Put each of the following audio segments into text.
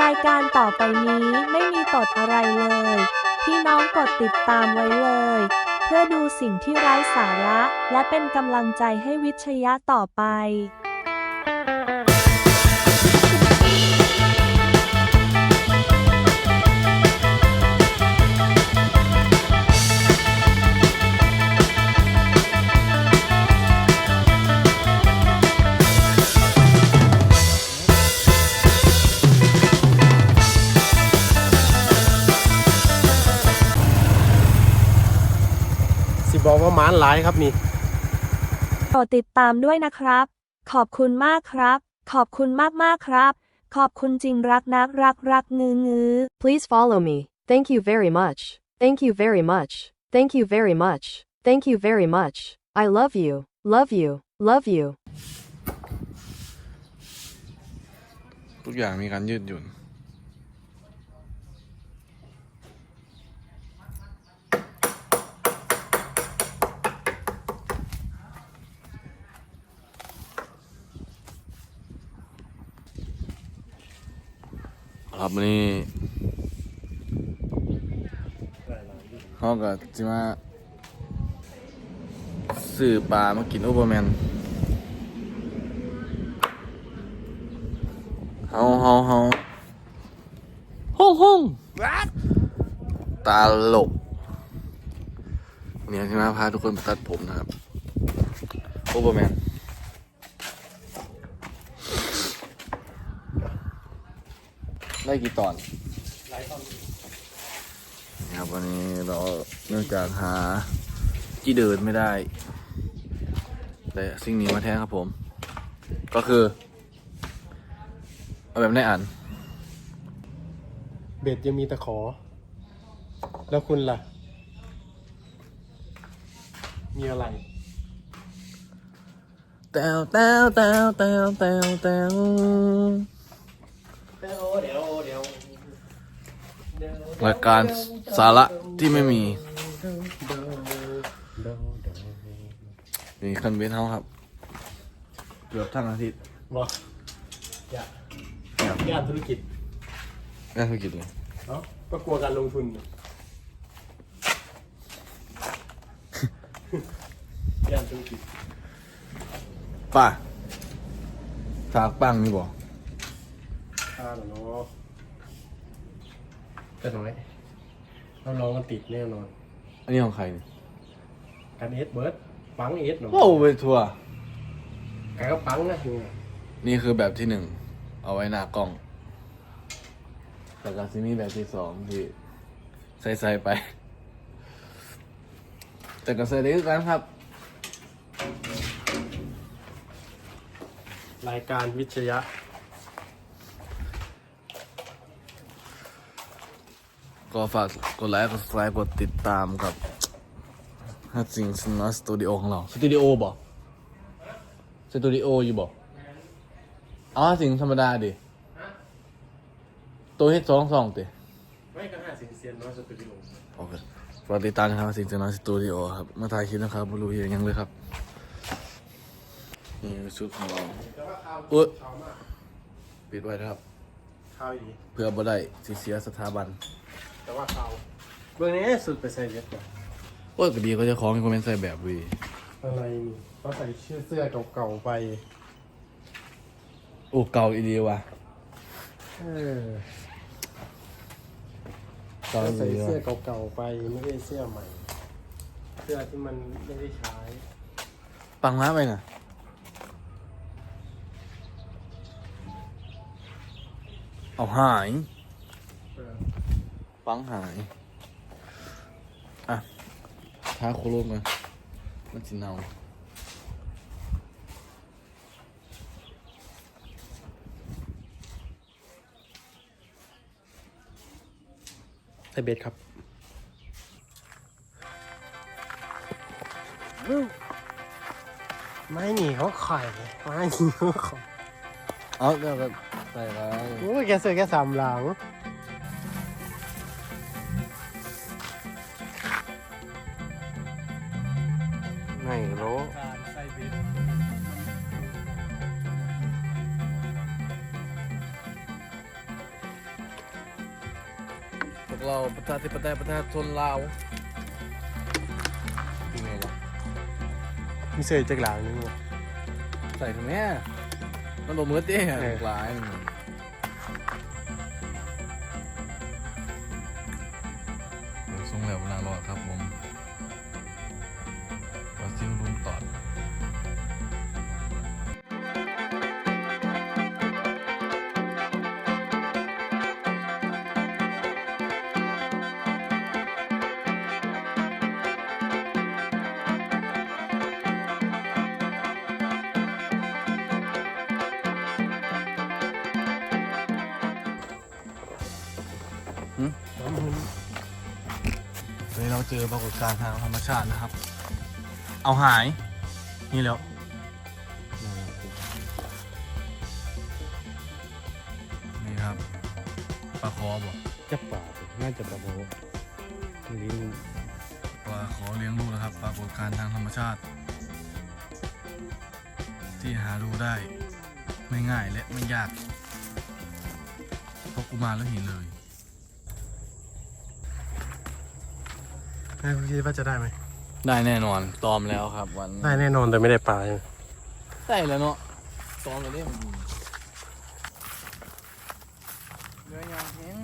รายการต่อไปนี้ไม่มีตดอะไรเลย พี่น้องกดติดตามไว้เลย เพื่อดูสิ่งที่ไร้สาระ และเป็นกำลังใจให้วิทยะต่อไปานหลายครับนี่โปรดติดตามด้วยนะครับ ขอบคุณมากครับ ขอบคุณมากมากครับ ขอบคุณจริงรักนักรักรักงืองือ Please follow me. Thank you very much. Thank you very much. Thank you very much. Thank you very much. I love you. Love you. Love you. ทุกอย่างมีการยืดหยุ่น วันนี้เขาก็จะมาซื้อปลามากินโอเปอร์แมนเฮาเฮาเฮาห้องห้องตาหลกเนี่ยที่มาพาทุกคนไปตัดผมนะครับโอเปอร์แมน ได้กี่ตอนนี่ครับวันนี้เราเนื่องจากหาที่เดินไม่ได้ แต่สิ่งนี้มาแทนครับผม ก็คือเอาแบบได้อ่านเบ็ดยังมีตะขอ แล้วคุณล่ะ มีอะไรแตวแตวแตวแตวแตวแตว เดี๋ยวเดี๋ยวเดี๋ยว รายการสาระที่ไม่มี นี่คันเบนเฮาครับ เกือบทั้งอาทิตย์บอกอย่าย่านธุรกิจงานธุรกิจเลยเนาะก็กลัวการลงทุนย่านธุรกิจป้าฝากปังนี่บอกค่าหรอเนาะ แต่น้อยเราลองกันติดแน่นอนอันนี้ของใครเนี่ยการเอสเบิร์ดปังเอสเนาะโอ้ไปทัวร์การก็ปังนะนี่นี่คือแบบที่หนึ่ง เอาไว้หน้ากล้องแต่การซิมีแบบที่สองที่ใส่ใส่ๆไป แต่ก็ใส่ได้คือกันครับ รายการวิทยะ ก็ฝากกดไลค์กด subscribe กดติดตามกับฮัตซิงสนอสตูดิโอของเราสตูดิโอบ่สตูดิโออยู่บ่อ๋อสิงธรรมดาดิตัวเฮ็ดสองสองติไม่ก็ห้าสิงเซียนน้อยสตูดิโอโอเคฝากติดตามนะครับสิงสนอสตูดิโอครับมาถ่ายคลิปนะครับบรูเฮียยังเลยครับนี่ชุดของเราแต่ว่าข้าวอุ๊ยข้าวมากปิดไว้นะครับ ข้าวดีเพื่อบ่ได้สิเสียสถาบัน แต่ว่าข้าวเบื้องนี้สุดไปใส่เย็ดก่อนโอ้ยก็ดีก็จะของให้คอมเมนต์ใส่แบบวีอะไรนี่ก็ใส่เสื้อเสื้อเก่าๆไป โอ้เก่าอีดีว่ะเออเก่าก็อีใส่ดีเสื้อว่ะเก่าๆไปไม่ได้เสื้อใหม่ เสื้อที่มันไม่ได้ใช้ปังม้าไปน่ะเอาหายเออ ปังหาย อะท้าโคโรมา มันสิเนาใส่เบ็ดครับไม่หนีเขาไข่ไม่หนีเขาไข่เอาเดี๋ยวก็ใส่แล้วโอ้ยแกเสื้อแกสามหลัง ไม่รู้ใส่บิพวกเราประชาธิปไตยประชาชนลาวยังไงล่ะมีเสื้ออีกจหลังนึงวะใส่ทำไมมันบ่เมือเตี้ยหลาย เราเจอปรากฏการณ์ทางธรรมชาตินะครับ เอาหาย นี่แล้ว นี่ครับปลาคอบ่จะป่าน่าจะปลาโมลิ้นปลาขอเลี้ยงลูกนะครับปรากฏการณ์ทางธรรมชาติ ที่หาดูได้ไม่ง่ายและไม่ยากเพราะกูมาแล้วเห็นเลย ให้คุณคิดว่าจะได้ไหมได้แน่นอนตอมแล้วครับวันได้แน่นอนแต่ไม่ได้ปลาใช่ไหมได้แล้วเนาะตอมแล้วเนี่ยเนื้อยางเห็น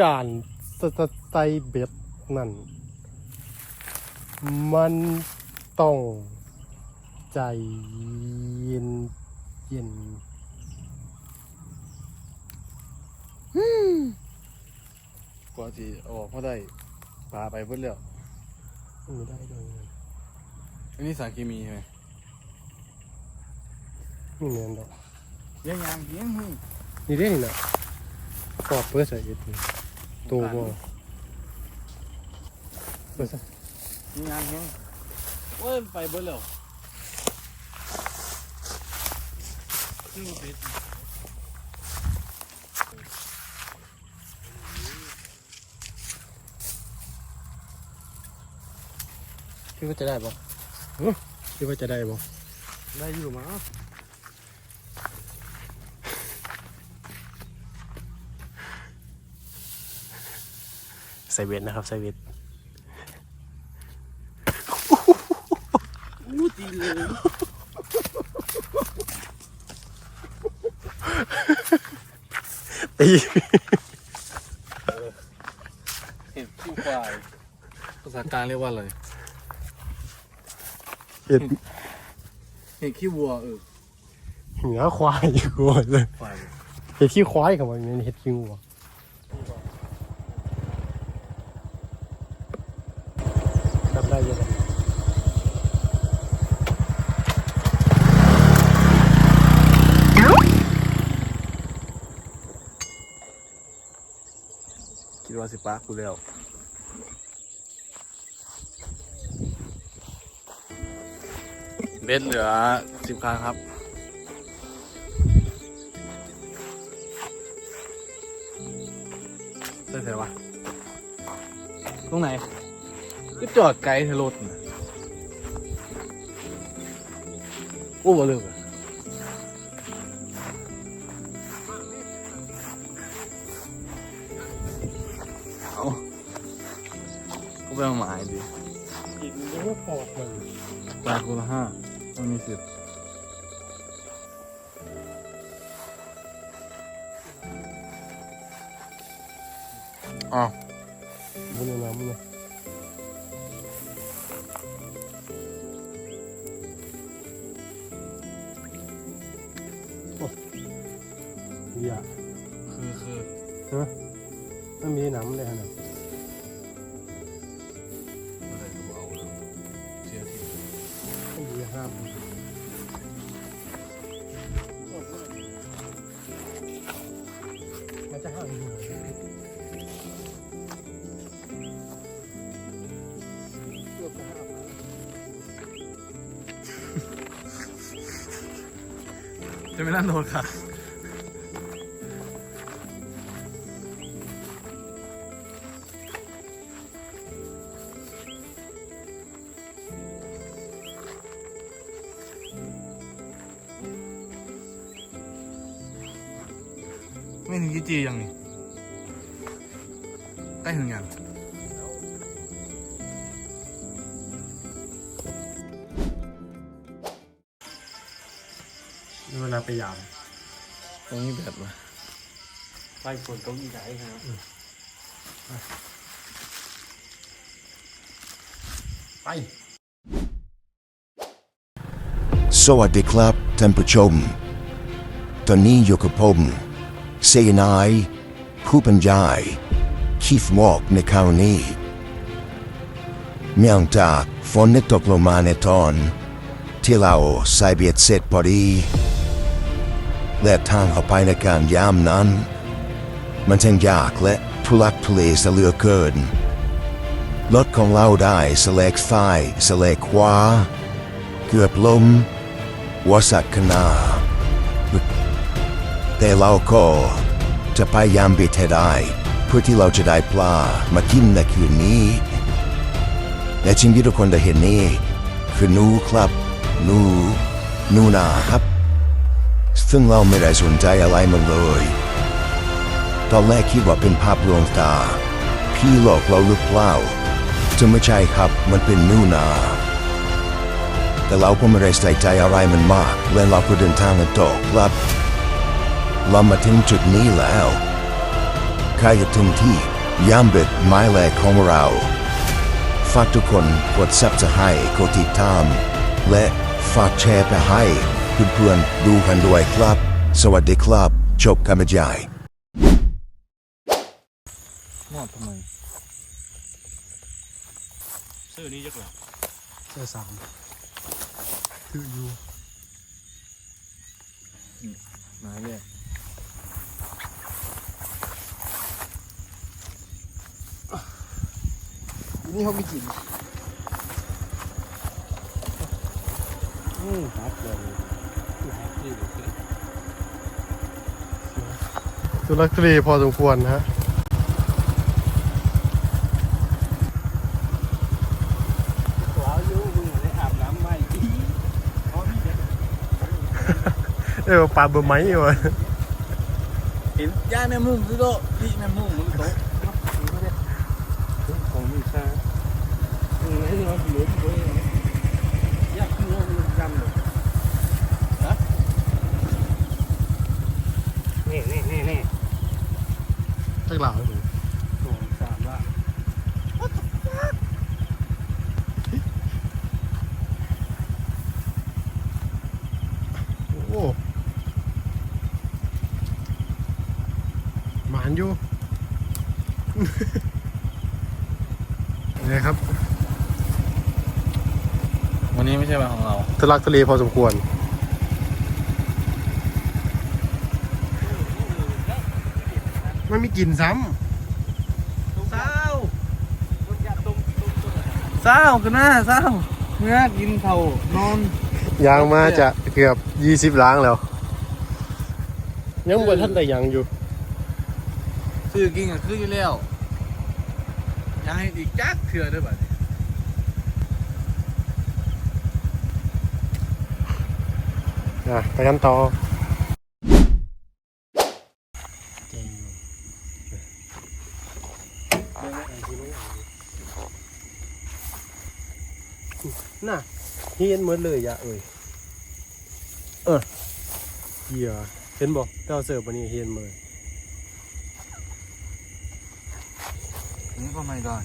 การสตไตเบ็ดนั่น มันต้องใจเย็นเย็น ว่าที่เอาออกมาได้ปลาไปเพิ่นแล้วไม่ได้เลยอันนี้สารเคมีใช่ไหมนี่เนียนดอกเลี้ยงยางเลี้ยงหึ่งนี่ได้นี่นะกรอบเพื่อใส่เอ็ดนี่ตัวบ่เพื่อใส่เลี้ยงยางเลี้ยงโอ้ยไปเบิดแล้วชื่อเบ็ด คิดว่าจะได้บ่คิดว่าจะได้บ่ได้อยู่มั้งใส่เวทนะครับใส่เวทอู้ตีเลยตีเห็ดขี้ควายภาษากลางเรียกว่าอะไร เห็ดเห็ดขี้วัวเออเหนือควายอยู่กว่าเลยควายเห็ดขี้ควายกับมันเห็ดขี้งัวจำได้ยังไงคิดว่าสิปากูแล้ว บ็ดเหลือสิบครั้งครับใช่ไหมวะ ตรงไหน ก็จอดไกลเทรถน่ะโอ้บ่เลิกอะเอาก็ไปเอาหมายดิ อีกมันก็ปอกเลยปลาคูละห้า มันมีสิทธิ์อ๋อบุญในน้ำ จะไม่นั่นโดนค่ะ เวลาไปยามตรงนี้แบบว่าไปฝนตกอีกไหนครับไป สวัสดีครับท่านผู้ชม ตอนนี้อยู่กับผมเซยนายผู้บรรยายคีฟวอกในคราวนี้เนื่องจากฝนได้ตกลงมาในตอนที่เราใส่เบียดเสร็จพอดี และทางเข้าไปในการยามนั้น มันทั้งยากและทุลักทุเลเสเหลือเกินรถของเราได้สเลกซ้ายสเลกขวา เกือบล้มวสัตว์ขนาแต่เราก็จะพยายามบิดให้ได้เพื่อที่เราจะได้ปลามากินในคืนนี้และสิ่งที่ทุกคนได้เห็นนี้คือนูครับ นูนูนาครับ ซึ่งเราไม่ได้สนใจอะไรมันเลย ตอนแรกคิดว่าเป็นภาพลวงตา พี่หลอกเราหรือเปล่าจะไม่ใช่ครับมันเป็นหนูนา แต่เราก็ไม่ได้ใส่ใจอะไรมันมากและเราก็เดินทางกันต่อครับเรามาถึงจุดนี้แล้วใครจะถึงที่ยามเบ็ดไม้แรกของเราฝากทุกคนกดซับสไครต์กดติดตาม และฝากแชร์ไปให้ เพื่อนๆดูกันด้วยครับ สวัสดีครับจบกันบรรยายมอบทำไมซื้อนี้จักเหรอเสื้อสามคืออยู่มาเนี่ยนี่เขาไม่กินอืมครับเลย ตุลักทุเลพอสมควรนะฮะเออปลาเบอร์ไม้อยู่อะเห็นย่าแม่มุ้งซื้อโตพี่แม่มุ้งมึงโตของมีค่าเออให้เราเหลือที่ตัวเองอยากขึ้นรถมันจำเลยฮะนี่นี่นี่นี่ ตั้งหลังสองสามละโอ้โหหมานอยู่ นี่ครับ วันนี้ไม่ใช่วันของเรา ทะลักทะเลพอสมควร ไม่มี กลิ่นซ้เศร้าเศร้ากันนะเศร้าเมื่อกินเขานอนำยางมาจะเกือบยี่สิบล้างแล้ว ยังบ่ท่านแต่ยังอยู่ ซื้อกินก็คืออยู่แล้วอยังให้อีกจักเถื่อด้วยบัดนี้อะไปกันต่อ น่ะเฮียนหมดเลยอย่าเอ่ยเออเหี้ยเห็นบอกเจ้าเสิร์ฟวันนี้เฮียนหมดเลยนี่ก็ไม่ได้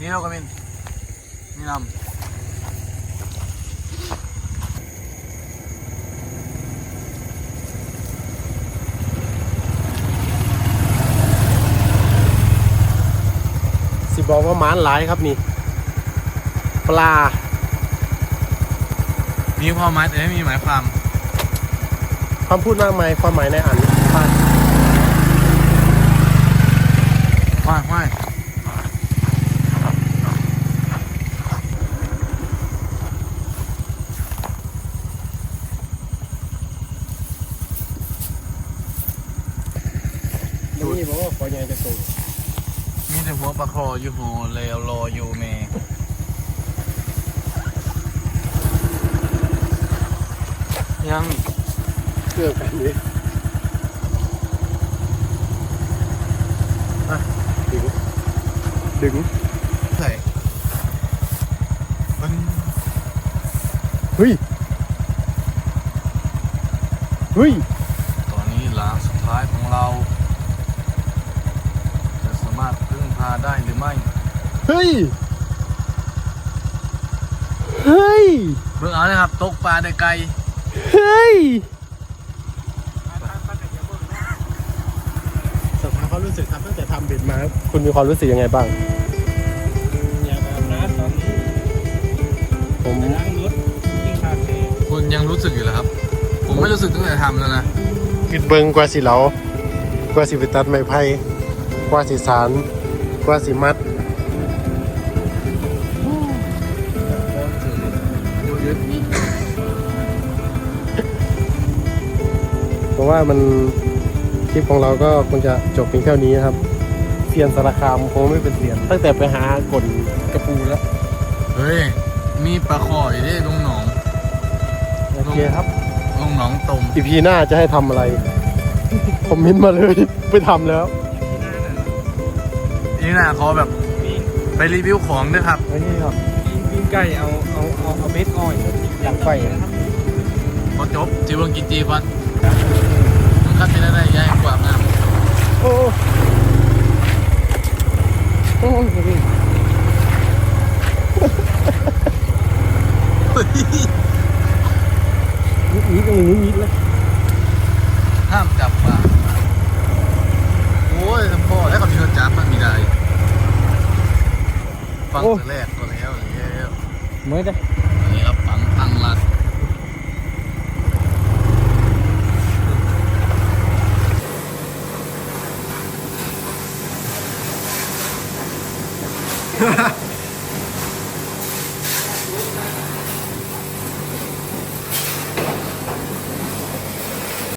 นี่เราก็เป็นนี่นสิบอกว่าหมานหลายครับนี่ ปลาำ มีความหมายแต่ไม่มีหมายความความพูดมากมายความหมายในอันปลาไม่ไม่นี่บอกว่าขอใหญ่จะโตมีแต่หัวปลาคออยู่หัวแล้วรออยู่แม่ยัง เครื่องกันนี้ ดึงใส่เฮ้ยเฮ้ยตอนนี้หลางสุดท้ายของเรา จะสามารถพึ่งพาได้หรือไม่ เฮ้ย เฮ้ยเบิ่งเอาเลยครับตกปลาได้ไกล เฮ้ยสภาพความรู้สึกครับตั้งแต่ทำเบ็ดมา คุณมีความรู้สึกยังไงบ้าง ผมไปล้างรถที่คาเฟ่คุณยังรู้สึกอยู่เหรอครับ ผมไม่รู้สึกตั้งแต่ทำแล้วนะคิดเบิงกว่าสิเหลากว่าสิไปตัดไม้ไผ่กว่าสิสารกว่าสิมัดเพราะว่ามันคลิปของเราก็คงจะจบเพียงเท่านี้นะครับเซียนสารคามคงไม่เป็นเซียน ตั้งแต่ไปหากลกระปูแล้ว เฮ้ย มีปลาคออยู่ด้วยลงหนองโอเคครับลงหนองตมอีพีหน้าจะให้ทำอะไร คอมเมนต์มาเลย ไปทำแล้ว นี่นะขอแบบไปรีวิวของด้วยครับโอเคครับปีนปีนไก่เอาเอาเอาเอาเบสออยล์หลังไฟนะครับพอจบจีเบิงกินจีฟันมันคัดเป็นอะไรใหญ่กว่างามโอ้โอ้ย นิดนิดตรงนี้นิดแล้วห้ามจับปลาโอ้ยสมพ่อแล้วเขามีคนจับมันมีได้ฟังแต่แรกก็แล้วแล้วเมื่อไดนี่ครับปังตังลัดเ